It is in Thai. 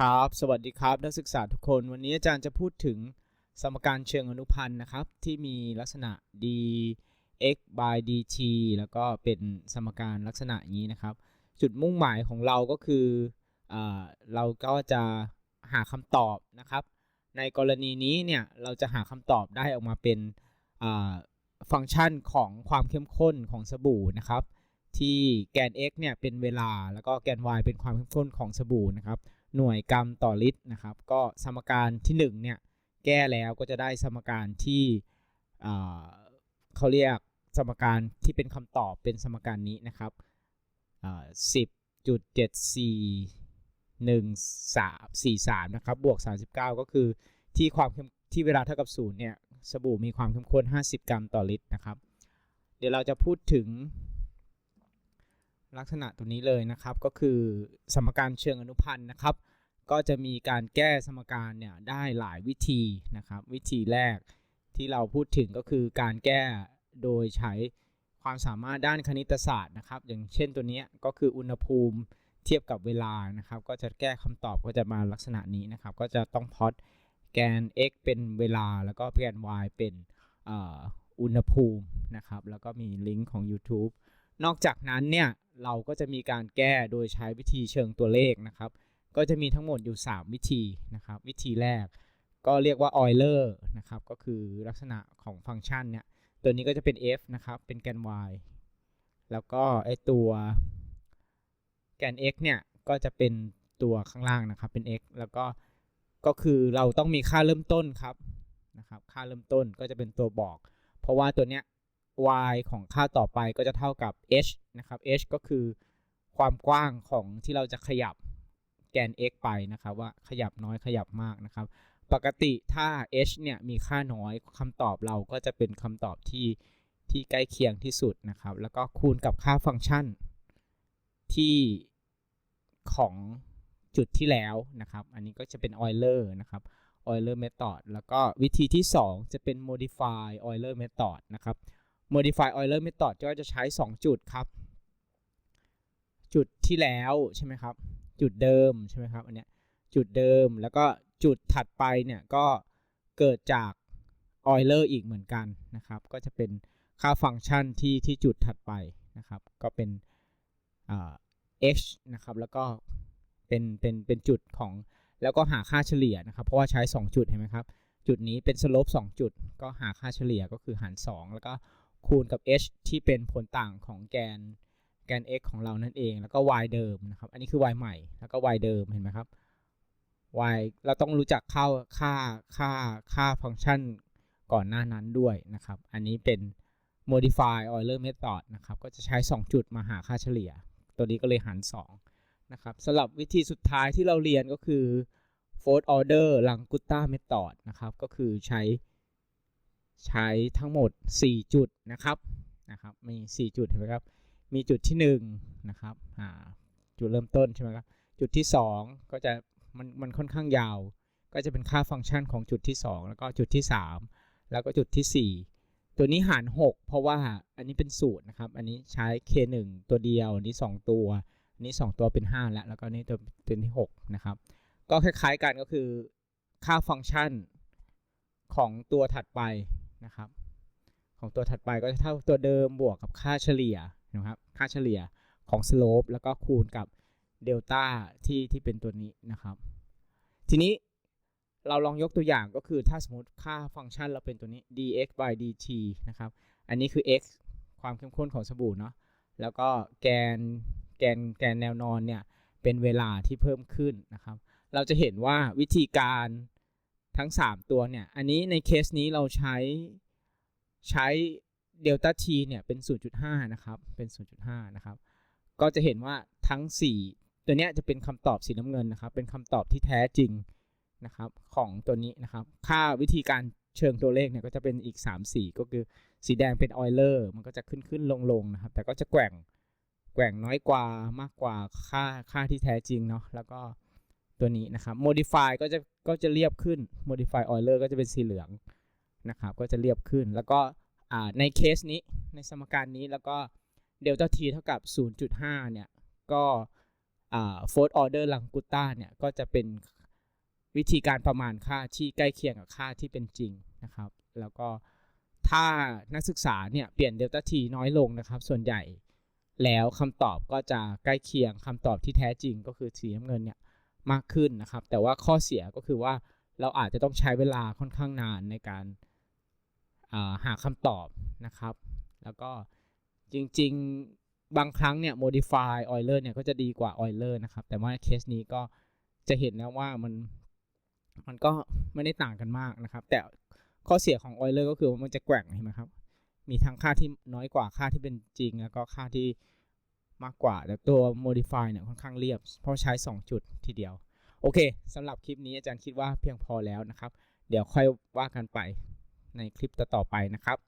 ครับ สวัสดีครับนักศึกษาทุกคน วันนี้อาจารย์จะพูดถึงสมการเชิงอนุพันธ์นะครับ ที่มีลักษณะ dx by dt แล้วก็เป็นสมการลักษณะอย่างนี้นะครับ จุดมุ่งหมายของเราก็คืออเราก็จะหาคำตอบนะครับ ในกรณีนี้เนี่ยเราจะหาคำตอบได้ออกมาเป็นฟังก์ชันของความเข้มข้นของสบู่นะครับ ที่แกน x เนี่ยเป็นเวลาแล้วก็แกน y เป็นความเข้มข้นของสบู่นะครับ หน่วยกรัมต่อลิตรนะครับ ก็สมการที่1เนี่ยแก้แล้วก็จะได้สมการที่อ่เขาเรียกสมการที่เป็นคำตอบเป็นสมการนี้นะครับสิบจุดเจ็ดสี่หนึ่งสามสี่สามนะครับบวกสามสิบเก้าก็คือที่ความที่เวลาเท่ากับศูนย์เนี่ยสบู่มีความเข้มข้น50กรัมต่อลิตรนะครับ เดี๋ยวเราจะพูดถึง ลักษณะตัวนี้เลยนะครับ ก็คือสมการเชิงอนุพันธ์นะครับ ก็จะมีการแก้สมการเนี่ยได้หลายวิธีนะครับ วิธีแรกที่เราพูดถึงก็คือการแก้โดยใช้ความสามารถด้านคณิตศาสตร์นะครับ อย่างเช่นตัวนี้ก็คืออุณหภูมิเทียบกับเวลานะครับ ก็จะแก้คำตอบก็จะมาลักษณะนี้นะครับ ก็จะต้องพอดแกน x เป็นเวลาแล้วก็แกน y เป็นอุณหภูมินะครับ แล้วก็มีลิงก์ของ YouTube นอกจากนั้นเนี่ย เราก็จะมีการแก้โดยใช้วิธีเชิงตัวเลขนะครับ ก็จะมีทั้งหมดอยู่ 3 วิธีนะครับ วิธีแรกก็เรียกว่า Euler นะครับ ก็คือลักษณะของฟังก์ชันเนี่ย ตัวนี้ก็จะเป็น f นะครับ เป็นแกน y แล้วก็ไอตัวแกน x เนี่ย ก็จะเป็นตัวข้างล่างนะครับ เป็น x แล้วก็ก็คือเราต้องมีค่าเริ่มต้นครับนะครับ ค่าเริ่มต้นก็จะเป็นตัวบอก เพราะว่าตัวเนี้ย y ของค่าต่อไปก็จะเท่ากับ h นะครับ h ก็คือความกว้างของที่เราจะขยับแกน x ไปนะครับว่าขยับน้อยขยับมากนะครับ ปกติถ้า h เนี่ยมีค่าน้อยคำตอบเราก็จะเป็นคำตอบที่ที่ใกล้เคียงที่สุดนะครับ แล้วก็คูณกับค่าฟังก์ชันที่ของจุดที่แล้วนะครับ อันนี้ก็จะเป็น Euler นะครับ Euler method แล้วก็วิธีที่ 2 จะเป็น modify Euler method นะครับ modify Euler method ก็จะใช้ 2 จุดครับ จุดที่แล้วใช่ไหมครับ จุดเดิมใช่ไหมครับอันเนี้ยจุดเดิมแล้วก็จุดถัดไปเนี่ยก็เกิดจาก Euler อีกเหมือนกันนะครับ ก็จะเป็นค่าฟังก์ชันที่ที่จุดถัดไปนะครับ ก็เป็น h นะครับ แล้วก็เป็นเป็นเป็นจุดของแล้วก็หาค่าเฉลี่ยนะครับ เพราะว่าใช้ 2 จุดเห็นไหมครับ จุดนี้เป็นสโลป2จุด ก็หาค่าเฉลี่ยก็คือหาร 2 แล้วก็ คูณกับ h ที่เป็นผลต่างของแกนแกน x ของเรานั่นเอง แล้วก็ y เดิมนะครับ อันนี้คือ y ใหม่ แล้วก็ y เดิม เห็นไหมครับ y เราต้องรู้จักค่าค่าค่าค่าฟังก์ชันก่อนหน้านั้นด้วยนะครับ อันนี้เป็น modify Euler method นะครับ ก็จะใช้ 2 จุดมาหาค่าเฉลี่ย ตัวนี้ก็เลยหาร 2 นะครับสำหรับวิธีสุดท้ายที่เราเรียนก็คือ fourth order Langutta method นะครับ ก็คือใช้ ใช้ทั้งหมด 4 จุดนะครับนะครับมี 4 จุดเห็นไหมครับ มีจุดที่1นะครับจุดเริ่มต้นใช่ไหมครับจุดที่ 2 ก็จะมันมันค่อนข้างยาว ก็จะเป็นค่าฟังก์ชันของจุดที่ 2 แล้วก็จุดที่ 3 แล้วก็จุดที่ 4ตัวนี้หาร 6 เพราะว่าอันนี้เป็นสูตรนะครับ อันนี้ใช้ k1 ตัวเดียว อันนี้ 2 ตัว อันนี้ 2 ตัวเป็น 5 แล้ว แล้วก็นี่ตัวเป็นที่ 6 นะครับ ก็คล้ายๆกันก็คือค่าฟังก์ชันของตัวถัดไป นะครับ ของตัวถัดไปก็จะเท่าตัวเดิมบวกกับค่าเฉลี่ยนะครับ ค่าเฉลี่ยของ slope แล้วก็คูณกับเดลต้าที่ที่เป็นตัวนี้นะครับ ทีนี้เราลองยกตัวอย่างก็คือถ้าสมมติค่าฟังก์ชันเราเป็นตัวนี้ dx by dt นะครับ อันนี้คือ x ความเข้มข้นของสบู่เนาะ แล้วก็แกนแกนแกนแนวนอนเนี่ยเป็นเวลาที่เพิ่มขึ้นนะครับ เราจะเห็นว่าวิธีการ ทั้ง 3 ตัวเนี่ย อันนี้ในเคสนี้เราใช้ใช้เดลต้าทีเนี่ยเป็น 0.5 นะครับ เป็น 0.5 นะครับ ก็จะเห็นว่าทั้ง 4 ตัวเนี้ยจะเป็นคำตอบสีน้ำเงินนะครับ เป็นคำตอบที่แท้จริงนะครับของตัวนี้นะครับ ค่าวิธีการเชิงตัวเลขเนี่ยก็จะเป็นอีก 3 สีก็คือสีแดงเป็นออยเลอร์มันก็จะขึ้นขึ้นลงลงนะครับ แต่ก็จะแกว่งแกว่งน้อยกว่ามากกว่าค่าค่าที่แท้จริงเนาะแล้วก็ ตัวนี้นะครับ modify ก็จะก็จะเรียบขึ้น modify Euler ก็จะเป็นสีเหลืองนะครับก็จะเรียบขึ้น แล้วก็ในเคสนี้ในสมการนี้แล้วก็เดลต้าทีเท่ากับ 0.5 เนี่ย ก็โฟร์ออเดอร์ลังกุต้าเนี่ย ก็จะเป็นวิธีการประมาณค่าที่ใกล้เคียงกับค่าที่เป็นจริงนะครับ แล้วก็ถ้านักศึกษาเนี่ย เปลี่ยนเดลต้าทีน้อยลงนะครับ ส่วนใหญ่แล้วคำตอบก็จะใกล้เคียงคำตอบที่แท้จริงก็คือสีน้ำเงินเนี่ย มากขึ้นนะครับ แต่ว่าข้อเสียก็คือว่าเราอาจจะต้องใช้เวลาค่อนข้างนานในการาหาคำตอบนะครับ แล้วก็จริงๆบางครั้งเนี่ย modify Euler เนี่ยก็จะดีกว่า Euler นะครับ แต่ว่าเคสนี้ก็จะเห็นนะว่ามันมันก็ไม่ได้ต่างกันมากนะครับ แต่ข้อเสียของ Euler ก็คือว่ามันจะแกว่งเห็นไหมครับ มีทั้งค่าที่น้อยกว่าค่าที่เป็นจริง แล้วก็ค่าที่ มากกว่าแต่ตัว modify เนี่ยค่อนข้างเรียบ เพราะใช้ 2 จุดทีเดียว โอเคสำหรับคลิปนี้อาจารย์คิดว่าเพียงพอแล้วนะครับ เดี๋ยวค่อยว่ากันไปในคลิปต่อๆไปนะครับ